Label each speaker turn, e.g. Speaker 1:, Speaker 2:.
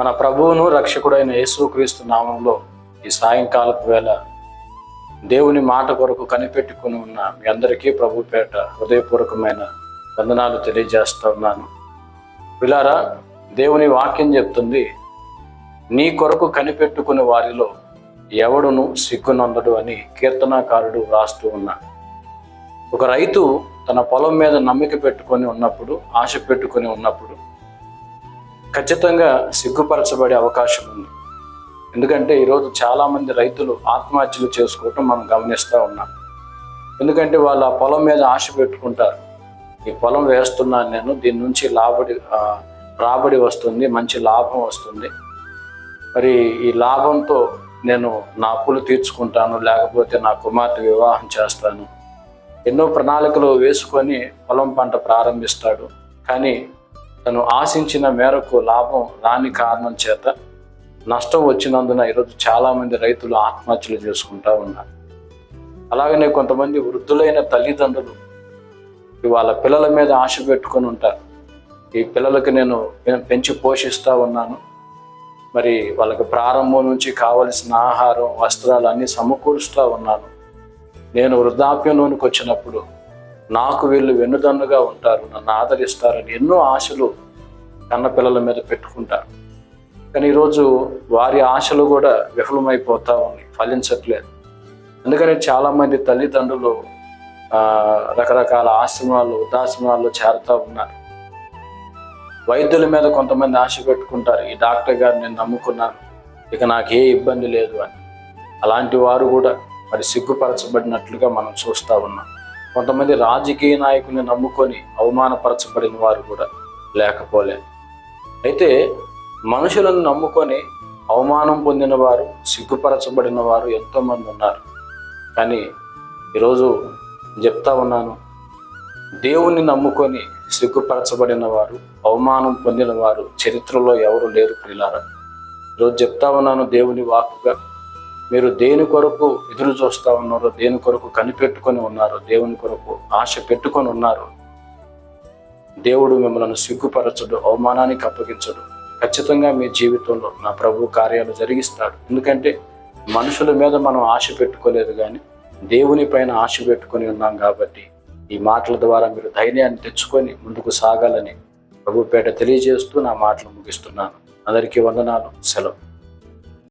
Speaker 1: మన ప్రభువును రక్షకుడైన యేసుక్రీస్తు నామంలో ఈ సాయంకాలపు వేళ దేవుని మాట కొరకు కనిపెట్టుకుని ఉన్న మీ అందరికీ ప్రభు పేట హృదయపూర్వకమైన వందనాలు తెలియజేస్తా ఉన్నాను. పిలారా దేవుని వాక్యం చెప్తుంది నీ కొరకు కనిపెట్టుకుని వారిలో ఎవడును సిగ్గునందడు అని కీర్తనాకారుడు రాస్తూ ఉన్నాడు ఒక రైతు తన పొలం మీద నమ్మిక పెట్టుకొని ఉన్నప్పుడు ఆశ పెట్టుకొని ఉన్నప్పుడు ఖచ్చితంగా సిగ్గుపరచబడే అవకాశం ఉంది. ఎందుకంటే ఈరోజు చాలామంది రైతులు ఆత్మహత్యలు చేసుకోవటం మనం గమనిస్తూ ఉన్నాం. ఎందుకంటే వాళ్ళు ఆ పొలం మీద ఆశ పెట్టుకుంటారు. ఈ పొలం వేస్తున్నాను నేను దీని నుంచి లాభడి రాబడి వస్తుంది మంచి లాభం వస్తుంది. మరి ఈ లాభంతో నేను నా అప్పులు తీర్చుకుంటాను లేకపోతే నా కుమార్తె వివాహం చేస్తాను. ఎన్నో ప్రణాళికలు వేసుకొని పొలం పంట ప్రారంభిస్తాడు. కానీ తను ఆశించిన మేరకు లాభం రాని కారణం చేత నష్టం వచ్చినందున ఈరోజు చాలామంది రైతులు ఆత్మహత్యలు చేసుకుంటూ ఉన్నారు. అలాగనే కొంతమంది వృద్ధులైన తల్లిదండ్రులు వాళ్ళ పిల్లల మీద ఆశ పెట్టుకొని ఉంటారు. ఈ పిల్లలకు నేను పెంచి పోషిస్తూ ఉన్నాను. మరి వాళ్ళకి ప్రారంభం నుంచి కావలసిన ఆహారం వస్త్రాలు అన్నీ సమకూరుస్తూ ఉన్నాను. నేను వృద్ధాప్యంలోనికి వచ్చినప్పుడు నాకు వీళ్ళు వెన్నుదన్నుగా ఉంటారు నన్ను ఆదరిస్తారని ఎన్నో ఆశలు కన్న పిల్లల మీద పెట్టుకుంటారు. కానీ ఈరోజు వారి ఆశలు కూడా విఫలమైపోతా ఉన్నాయి ఫలించట్లేదు. అందుకని చాలామంది తల్లిదండ్రులు రకరకాల ఆశ్రమాలు వృద్ధాశ్రమాల్లో చేరుతూ ఉన్నారు. వైద్యుల మీద కొంతమంది ఆశ పెట్టుకుంటారు ఈ డాక్టర్ గారు నేను నమ్ముకున్నాను ఇక నాకు ఏ ఇబ్బంది లేదు అని. అలాంటి వారు కూడా మరి సిగ్గుపరచబడినట్లుగా మనం చూస్తూ ఉన్నాం. కొంతమంది రాజకీయ నాయకుల్ని నమ్ముకొని అవమానపరచబడిన వారు కూడా లేకపోలేదు అయితే మనుషులను నమ్ముకొని అవమానం పొందిన వారు సిగ్గుపరచబడిన వారు ఎంతోమంది ఉన్నారు. కానీ ఈరోజు చెప్తా ఉన్నాను దేవుణ్ణి నమ్ముకొని సిగ్గుపరచబడిన వారు అవమానం పొందిన వారు చరిత్రలో ఎవరు లేరు ప్రిలారా ఈరోజు చెప్తా ఉన్నాను దేవుని వాక్కుగా మీరు దేని కొరకు ఎదురు చూస్తా ఉన్నారో దేని కొరకు కనిపెట్టుకొని ఉన్నారో దేవుని కొరకు ఆశ పెట్టుకొని ఉన్నారు దేవుడు మిమ్మల్ని సిగ్గుపరచడు అవమానానికి అప్పగించడు. ఖచ్చితంగా మీ జీవితంలో నా ప్రభు కార్యాలు జరిగిస్తాడు. ఎందుకంటే మనుషుల మీద మనం ఆశ పెట్టుకోలేదు కానీ దేవుని పైన ఆశ పెట్టుకొని ఉన్నాం కాబట్టి ఈ మాటల ద్వారా మీరు ధైర్యాన్ని తెచ్చుకొని ముందుకు సాగాలని ప్రభుపేట తెలియజేస్తూ నా మాటలు ముగిస్తున్నాను. అందరికీ వందనాలు. సెలవు.